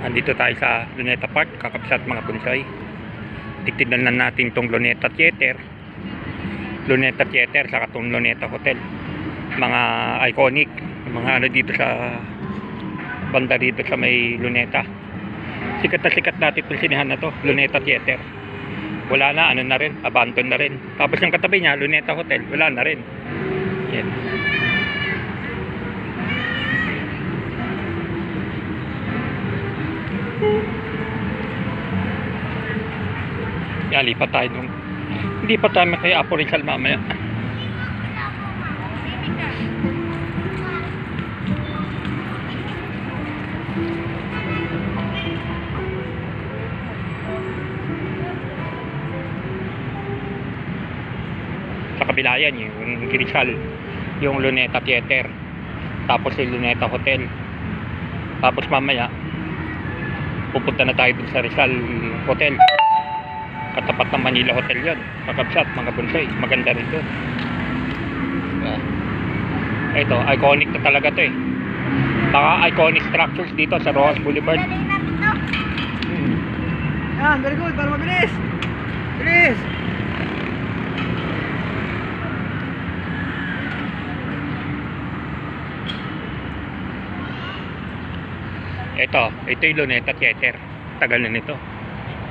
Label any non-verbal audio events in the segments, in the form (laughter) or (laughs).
Andito tayo sa Luneta Park, kakapsat mga bonsai. Titignan na natin tong Luneta Theater. Luneta Theater, saka tong Luneta Hotel. Mga iconic, mga ano dito sa banda dito sa may Luneta. Sikat na sikat natin itong sinihan na to, Luneta Theater. Wala na, ano na rin, abandon na rin. Tapos yung katabi niya, Luneta Hotel, wala na rin. Yan. Yan, lipat tayo nung... Hindi pa tayo kay Apo Rizal mamaya. Sa kabila yan, yung Rizal. Yung Luneta Theater. Tapos yung Luneta Hotel. Tapos mamaya, pupunta na tayo dun sa Rizal Hotel katapat ng Manila Hotel yon kakabsat mga bonsai maganda rin doon Ah. ito iconic na talaga to eh baka iconic structures dito sa Rojas Boulevard hmm. Yan, very good, para mabilis. Bilis. ito ito yung Luneta Theater tagal na nito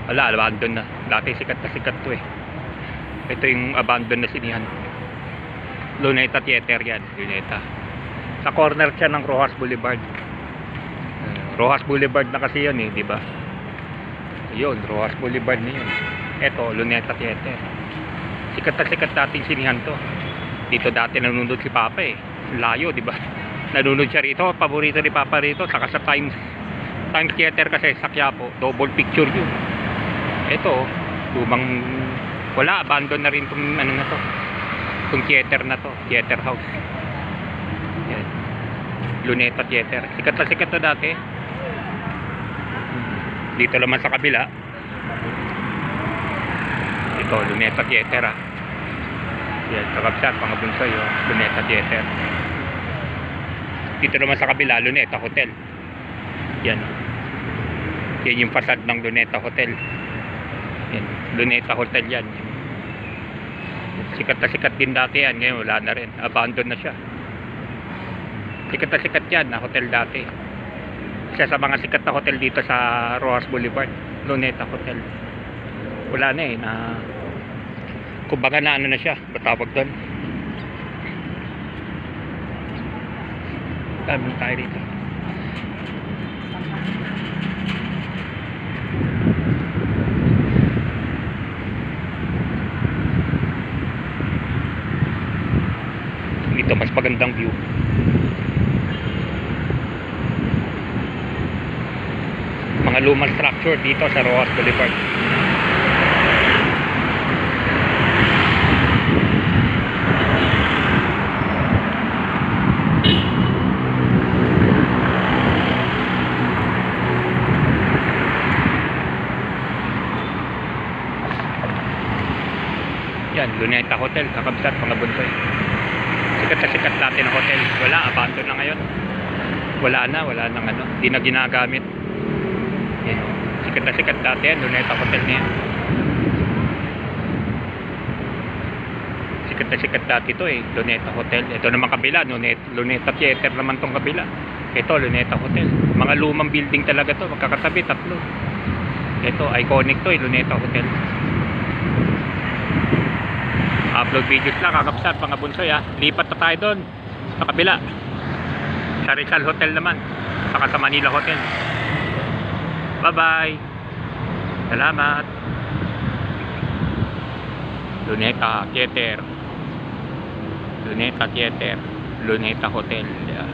wala abandon na. Dati sikat na sikat to eh. Ito yung abandon na sinihan. Luneta Theater yan Luneta. Sa corner siya ng Rojas Boulevard. Uh, Rojas Boulevard na kasi yun eh di ba? Yun Rojas Boulevard na yun. Ito Luneta Theater. Sikat na sikat dating sinihan to. Dito dati nanonood si Papa eh. Layo di ba? (laughs) Nanonood siya rito paborito ni Papa rito saka sa Times Times Theater kasi sa Quiapo double picture yun ito lumang wala abandon na rin tong ano na to tong theater na to theater house. Yan. Luneta Theater. Sikat na sikat to dati. Dito naman sa kabila. Ito Luneta Theater ah. Yan kakabsat mga bunsoy oh. Luneta Theater. Dito naman sa kabila Luneta Hotel. Yan. Yan yung facade ng Luneta Hotel Luneta Hotel yan. Sikat na sikat din dati yan. Ngayon wala na rin. Abandon na siya. Sikat na sikat yan na hotel dati. Isa sa mga sikat na hotel dito sa Rojas Boulevard Luneta Hotel. Wala na eh na kumbaga na ano na siya batawag doon. Dami tayo dito mga lumang structure dito sa Rojas Boulevard. Yan Luneta Hotel kakabsat mga bunsoy sikat na sikat dati ng hotel. Wala abandon na ngayon. Wala na wala nang ano. Hindi na ginagamit yan. Sikat na sikat dati yan Luneta Hotel na yan. Sikat na sikat dati to eh Luneta Hotel. Ito naman kabila Luneta, Luneta Theater naman tong kabila. Ito Luneta Hotel. Mga lumang building talaga to magkakatabi tatlo. Ito iconic to eh Luneta Hotel. Upload videos lang kakapsat mga bunsoy ah lipat na tayo doon sa kabila. Sa Rizal Hotel naman saka sa Manila Hotel bye bye salamat. Luneta Theater. Luneta Theater. Luneta Hotel. Yan.